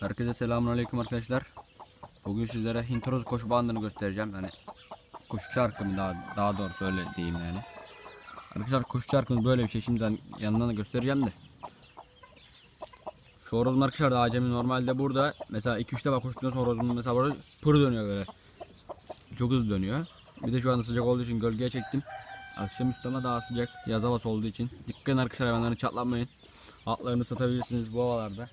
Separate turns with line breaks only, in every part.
Herkese selamünaleyküm arkadaşlar. Bugün sizlere Hintoroz koşu bandını göstereceğim. Yani koşu çarkımı daha daha doğrusu öyle diyeyim yani. Arkadaşlar koşu çarkımız böyle bir şey. Şimdi yanından da göstereceğim de. Şu horozum arkadaşlar da acemi normalde burada mesela 2-3 defa koştuğunda sonra horozum mesela burada pır dönüyor böyle. Çok hızlı dönüyor. Bir de şu anda sıcak olduğu için gölgeye çektim. Akşamüstü ama daha sıcak. Yaz havası olduğu için. Dikkat edin arkadaşlar hayvanlarını çatlatmayın. Atlarını satabilirsiniz bu havalarda.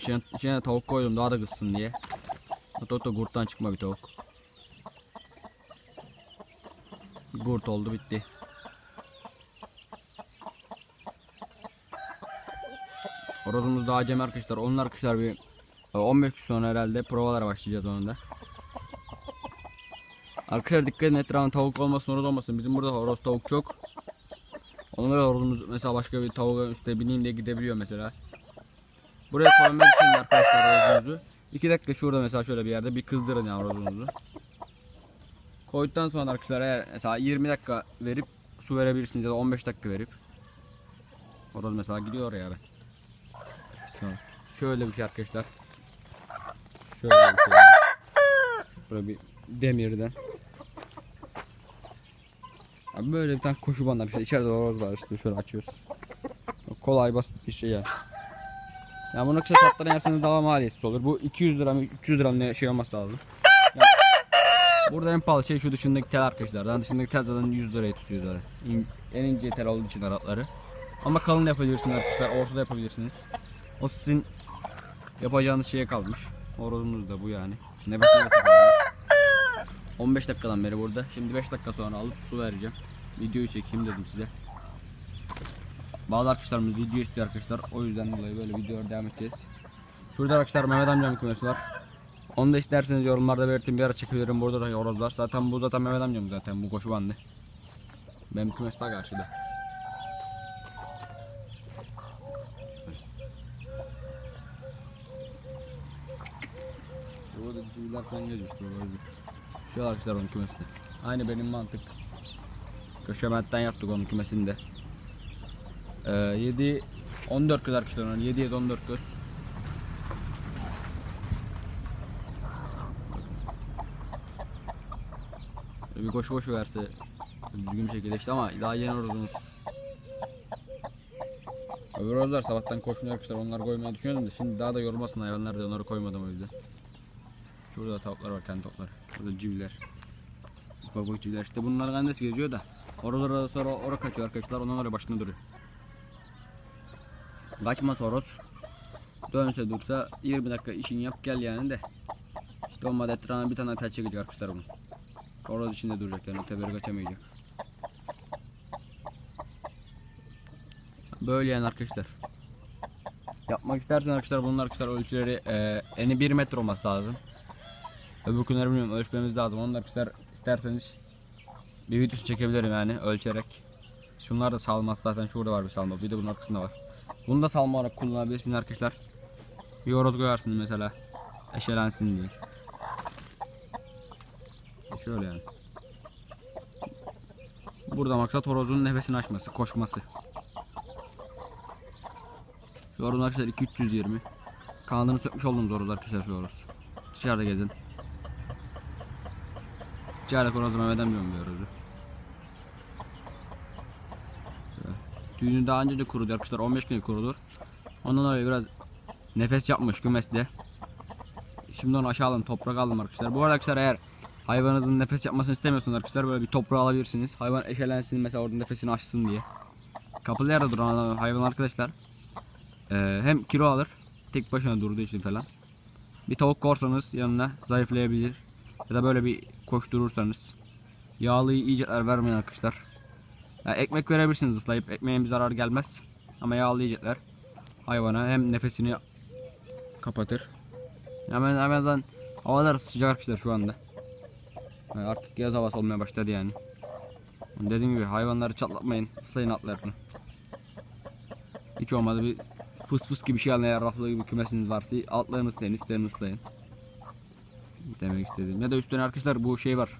İçine, içine tavuk koydum daha da kızsın diye. Tavuk da gurttan çıkma bir tavuk. Gurt oldu bitti. Horozumuz da acemi arkadaşlar. Onun arkadaşlar bir e, 15 gün sonra herhalde provalara başlayacağız onun da. Arkadaşlar dikkat edin etrafında tavuk olmasın horoz olmasın. Bizim burada horoz tavuk çok. Onlara horozumuz mesela başka bir tavuğun üstüne bineyim diye gidebiliyor mesela. Buraya koymak için arkadaşlar horozunuzu. 2 dakika şurada mesela şöyle bir yerde bir kızdırın yani horozunuzu. Koyduktan sonra arkadaşlar eğer mesela 20 dakika verip su verebilirsiniz ya da 15 dakika verip. Horoz mesela gidiyor oraya ben. Sonra şöyle bir şey arkadaşlar. Şöyle bir şey. Böyle bir demirden. Böyle bir tane koşu bandı bir şey. İçeride horoz var işte şöyle açıyoruz. Kolay basit bir şey ya. Ya bunu kısa satların yapsanız daha maliyesiz olur. Bu 200 lira mı 300 lira mı şey olması lazım. Burada en pahalı şey şu dışındaki tel arkadaşlar. Daha dışındaki tel zaten 100 liraya tutuyor zaten. İn, en ince tel olduğu için aratları. Ama kalın yapabilirsiniz arkadaşlar. Ortada yapabilirsiniz. O sizin yapacağınız şeye kalmış. Horozumuz da bu yani. Nefes nefese kalmış. 15 dakikadan beri burada. Şimdi 5 dakika sonra alıp su vereceğim. Videoyu çekeyim dedim size. Bazı arkadaşlarımız video istiyor arkadaşlar. O yüzden dolayı böyle videoya devam edeceğiz. Şurada arkadaşlar Mehmet amcamın kümesi var. Onu da isterseniz yorumlarda belirtin bir ara çekebilirim. Burada da horoz var. Zaten bu zaten Mehmet amcam zaten bu koşu bandı. Benim kümes daha karşıda. Burada civiller falan geliyor işte. Şu arkadaşlar onun kümesi de. Aynı benim mantık. Köşementten yaptık onun kümesinde. Ee, 7 14 göz arkadaşlar onun 7 7 14 göz. Bir koşu koşu verse düzgün bir şekilde işte ama daha yeni horozumuz. Öbür horozlar sabahtan koşmuyor arkadaşlar onları koymaya düşünüyordum da şimdi daha da yorulmasın hayvanlar da onları koymadım o yüzden. Şurada tavuklar var kendi tavuklar. Burada civler. Ufak ufak civler işte bunların annesi geziyor da. Oralara sonra oraya kaçıyor arkadaşlar ondan oraya başında duruyor. Kaçmaz horoz. Dönse dursa 20 dakika işini yap gel yani de. İşte olmadı etrafına bir tane tel çekecek arkadaşlar bunu. Horoz içinde duracak yani öteberi kaçamayacak. Böyle yani arkadaşlar. Yapmak istersen arkadaşlar bunun arkadaşlar ölçüleri e, eni 1 metre olması lazım. Öbür bilmiyorum ölçmemiz lazım. Onu da arkadaşlar isterseniz bir videosu çekebilirim yani ölçerek. Şunlar da salma zaten şurada var bir salma. Bir de bunun arkasında var. Bunu da salma olarak kullanabilirsiniz arkadaşlar. Bir horoz koyarsınız mesela. Eşelensin diye. Şöyle yani. Burada maksat horozun nefesini açması, koşması. Şu horoz arkadaşlar 2-320. Kanadını sökmüş olduğumuz horoz arkadaşlar şu horoz. Dışarıda gezin. İçeride horozu Mehmet amcam bir horozu. Tüyünü daha önce de kurudu arkadaşlar 15 gün kurudur. Ondan dolayı biraz nefes yapmış kümeste. Şimdi onu aşağı alın toprak aldım arkadaşlar. Bu arada arkadaşlar eğer hayvanınızın nefes yapmasını istemiyorsanız arkadaşlar böyle bir toprağı alabilirsiniz. Hayvan eşelensin mesela orada nefesini açsın diye. Kapalı yerde duran hayvan arkadaşlar ee, hem kilo alır tek başına durduğu için falan. Bir tavuk korsanız yanına zayıflayabilir. Ya da böyle bir koşturursanız. Yağlı yiyecekler vermeyin arkadaşlar. Yani ekmek verebilirsiniz ıslayıp ekmeğin bir zarar gelmez. Ama yağlı yiyecekler hayvana hem nefesini kapatır. Hemen hemen zaten havalar sıcak arkadaşlar şu anda. Yani artık yaz havası olmaya başladı yani. Dediğim gibi hayvanları çatlatmayın. Islayın atlarını. Hiç olmadı bir fıs fıs gibi şey alın raflı gibi kümesiniz varsa altlarını ıslayın üstlerini ıslayın. Demek istediğim. Ya da üstüne arkadaşlar bu şey var.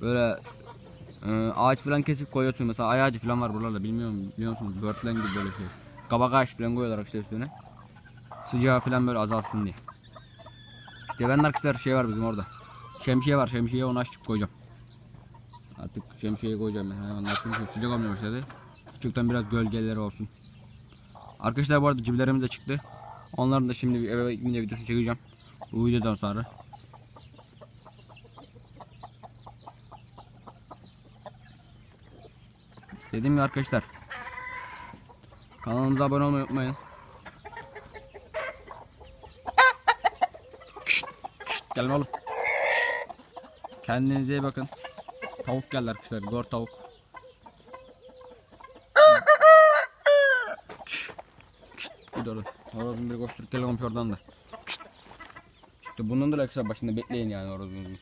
Böyle e, ağaç falan kesip koyuyorsun mesela ay ağacı falan var buralarda bilmiyorum biliyor musunuz? Börtlen gibi böyle şey. kabak ağaç falan koyuyorlar işte üstüne. Sıcağı falan böyle azalsın diye. İşte ben arkadaşlar şey var bizim orada. Şemsiye var. Şemsiye onu açıp koyacağım. Artık şemsiyeyi koyacağım ben. Hayvanlar çünkü sıcak olmaya başladı. Küçükten biraz gölgeleri olsun. Arkadaşlar bu arada cibilerimiz de çıktı. Onların da şimdi bir eve gidince videosunu çekeceğim. Bu videodan sonra. Dediğim gibi arkadaşlar. Kanalımıza abone olmayı unutmayın. Kişt, kişt, gelin oğlum. Kendinize iyi bakın. Tavuk geldi arkadaşlar. Gor tavuk. Git oradan. Horozun bir koşturup geliyormuş oradan da. Kişt. İşte bunun da arkadaşlar başında bekleyin yani horozunuzun.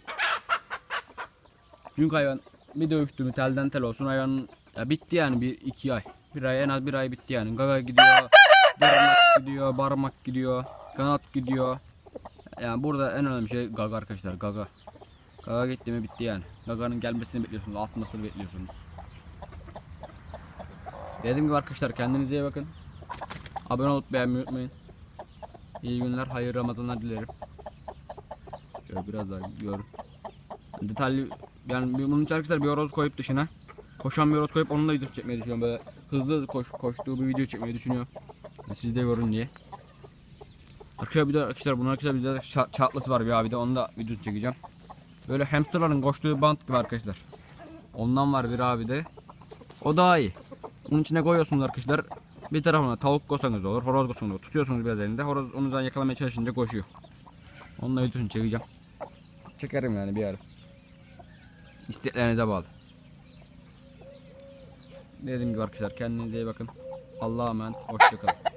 Çünkü hayvan bir dövüştü mü telden tel olsun hayvanın ya bitti yani bir iki ay. Bir ay en az bir ay bitti yani. Gaga gidiyor, barmak gidiyor, barmak gidiyor, kanat gidiyor. Yani burada en önemli şey gaga arkadaşlar gaga. Gaga gitti mi bitti yani. Gaga'nın gelmesini bekliyorsunuz, atmasını bekliyorsunuz. Dediğim gibi arkadaşlar kendinize iyi bakın. Abone olup beğenmeyi unutmayın. İyi günler, hayırlı Ramazanlar dilerim. Şöyle biraz daha görün. Detaylı yani bunun için arkadaşlar bir horoz koyup dışına koşan bir horoz koyup onunla video çekmeyi düşünüyorum. Böyle hızlı koş, koştuğu bir video çekmeyi düşünüyorum. Yani siz de görün diye. Arkadaşlar bir de arkadaşlar bunun arkadaşlar bir de ça- çatlısı var bir abi de onu da video çekeceğim. Böyle hamsterların koştuğu bant gibi arkadaşlar. Ondan var bir abi de. O daha iyi. Bunun içine koyuyorsunuz arkadaşlar. Bir tarafına tavuk koysanız olur, horoz koysanız olur. Tutuyorsunuz biraz elinde. Horoz onu zaten yakalamaya çalışınca koşuyor. Onunla videosunu çekeceğim. Çekerim yani bir ara. İsteklerinize bağlı. Dediğim gibi arkadaşlar kendinize iyi bakın. Allah'a emanet. Hoşçakalın.